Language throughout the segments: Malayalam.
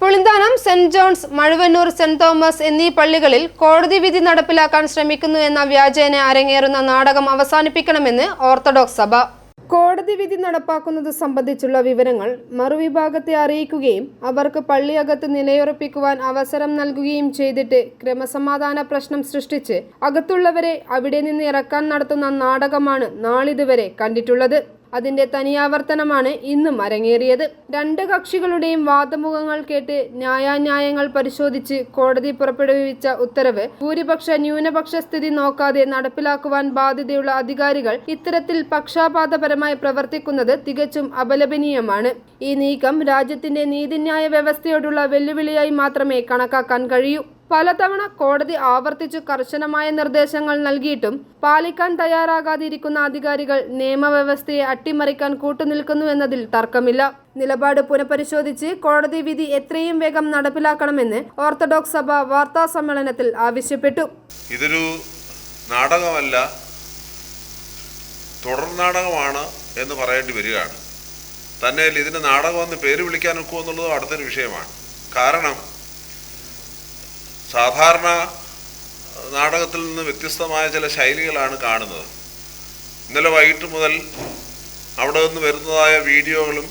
Pulinthanam Saint John's Mazhuvannoor Saint Thomas എന്നീ പള്ളികളിൽ കോടതി വിധി നടപ്പിലാക്കാൻ ശ്രമിക്കുന്നു എന്ന വ്യാജേന അരങ്ങേറുന്ന നാടകം അവസാനിപ്പിക്കണമെന്ന് ഓർത്തഡോക്സ് സഭ. കോടതി വിധി നടപ്പാക്കുന്നത് സംബന്ധിച്ചുള്ള വിവരങ്ങൾ മറുവിഭാഗത്തെ അറിയിക്കുകയും അവർക്ക് പള്ളിയകത്ത് നിലയുറപ്പിക്കുവാൻ അവസരം നൽകുകയും ചെയ്തിട്ട് ക്രമസമാധാന പ്രശ്നം സൃഷ്ടിച്ച് അകത്തുള്ളവരെ അവിടെ നിന്ന് ഇറക്കാൻ നടത്തുന്ന നാടകമാണ് നാളിതുവരെ കണ്ടിട്ടുള്ളത്. അതിന്റെ തനിയാവർത്തനമാണ് ഇന്നും അരങ്ങേറിയത്. രണ്ട് കക്ഷികളുടെയും വാദമുഖങ്ങൾ കേട്ട് ന്യായാന്യായങ്ങൾ പരിശോധിച്ച് കോടതി പുറപ്പെടുവിച്ച ഉത്തരവ് ഭൂരിപക്ഷ ന്യൂനപക്ഷ സ്ഥിതി നോക്കാതെ നടപ്പിലാക്കുവാൻ ബാധ്യതയുള്ള അധികാരികൾ ഇത്തരത്തിൽ പക്ഷാപാതപരമായി പ്രവർത്തിക്കുന്നത് തികച്ചും അപലപനീയമാണ്. ഈ നീക്കം രാജ്യത്തിന്റെ നീതിന്യായ വ്യവസ്ഥയോടുള്ള വെല്ലുവിളിയായി മാത്രമേ കണക്കാക്കാൻ കഴിയൂ. പലതവണ കോടതി ആവർത്തിച്ചു കർശനമായ നിർദ്ദേശങ്ങൾ നൽകിയിട്ടും പാലിക്കാൻ തയ്യാറാകാതിരിക്കുന്ന അധികാരികൾ നിയമവ്യവസ്ഥയെ അട്ടിമറിക്കാൻ കൂട്ടുനിൽക്കുന്നു എന്നതിൽ തർക്കമില്ല. നിലപാട് പുനഃപരിശോധിച്ച് കോടതി വിധി എത്രയും വേഗം നടപ്പിലാക്കണമെന്ന് ഓർത്തഡോക്സ് സഭ വാർത്താ സമ്മേളനത്തിൽ ആവശ്യപ്പെട്ടു. ഇതൊരു നാടകമല്ല തുടർ നാടകമാണ് എന്ന് പറയേണ്ടി വരികയാണ്. തന്നെ ഇതിന് നാടകമെന്ന് പേര് വിളിക്കാൻ ഒക്കുമോ എന്നുള്ളതും അടുത്തൊരു വിഷയമാണ്. കാരണം സാധാരണ നാടകത്തിൽ നിന്ന് വ്യത്യസ്തമായ ചില ശൈലികളാണ് കാണുന്നത്. ഇന്നലെ വൈകിട്ട് മുതൽ അവിടെ നിന്ന് വരുന്നതായ വീഡിയോകളും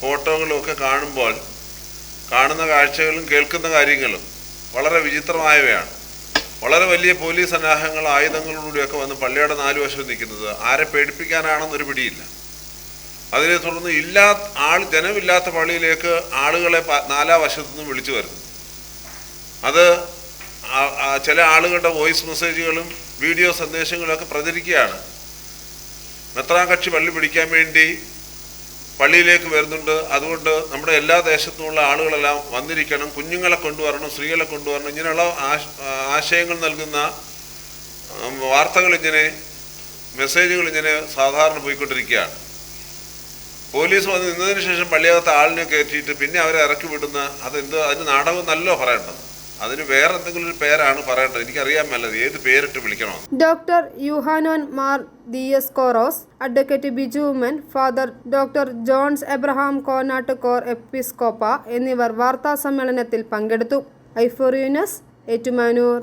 ഫോട്ടോകളും ഒക്കെ കാണുമ്പോൾ കാണുന്ന കാഴ്ചകളും കേൾക്കുന്ന കാര്യങ്ങളും വളരെ വിചിത്രമായവയാണ്. വളരെ വലിയ പോലീസ് സന്നാഹങ്ങൾ ആയുധങ്ങളോടുകൂടിയൊക്കെ വന്ന് പള്ളിയുടെ നാല് വശവും നിൽക്കുന്നത് ആരെ പേടിപ്പിക്കാനാണെന്നൊരു പിടിയില്ല. അതിനെ തുടർന്ന് ഇല്ലാ ആൾ ജനമില്ലാത്ത പള്ളിയിലേക്ക് ആളുകളെ നാലാം വശത്തു നിന്നും വിളിച്ചു വരുന്നു. അത് ചില ആളുകളുടെ വോയിസ് മെസ്സേജുകളും വീഡിയോ സന്ദേശങ്ങളൊക്കെ പ്രചരിക്കുകയാണ്. മെത്രാൻ കക്ഷി പള്ളി പിടിക്കാൻ വേണ്ടി പള്ളിയിലേക്ക് വരുന്നുണ്ട്. അതുകൊണ്ട് നമ്മുടെ എല്ലാ ദേശത്തുമുള്ള ആളുകളെല്ലാം വന്നിരിക്കണം. കുഞ്ഞുങ്ങളെ കൊണ്ടുവരണം സ്ത്രീകളെ കൊണ്ടുവരണം. ഇങ്ങനെയുള്ള ആശയങ്ങൾ നൽകുന്ന വാർത്തകൾ ഇങ്ങനെ മെസ്സേജുകൾ ഇങ്ങനെ സാധാരണ പോയിക്കൊണ്ടിരിക്കുകയാണ്. പോലീസ് വന്ന് നിന്നതിന് ശേഷം പള്ളിയകത്ത് ആളിനെ കയറ്റിയിട്ട് പിന്നെ അവരെ ഇറക്കി വിടുന്ന അതെന്ത് അതിന് നാടകം നല്ലോ പറയേണ്ടത് അതിന് വേറെ എന്തെങ്കിലും ഒരു പേരാണ് പറയേണ്ടത്. എനിക്കറിയാൻ മേലത് ഏത് പേരിട്ട് വിളിക്കണോ. Doctor Yuhanon Mar Diascoros advocate Biju Oommen father doctor Johns Abraham Konat Cor Episcopa എന്നിവർ വാർത്താ സമ്മേളനത്തിൽ പങ്കെടുത്തു. ഐഫോറിയൂനസ് ഏറ്റുമാനൂർ.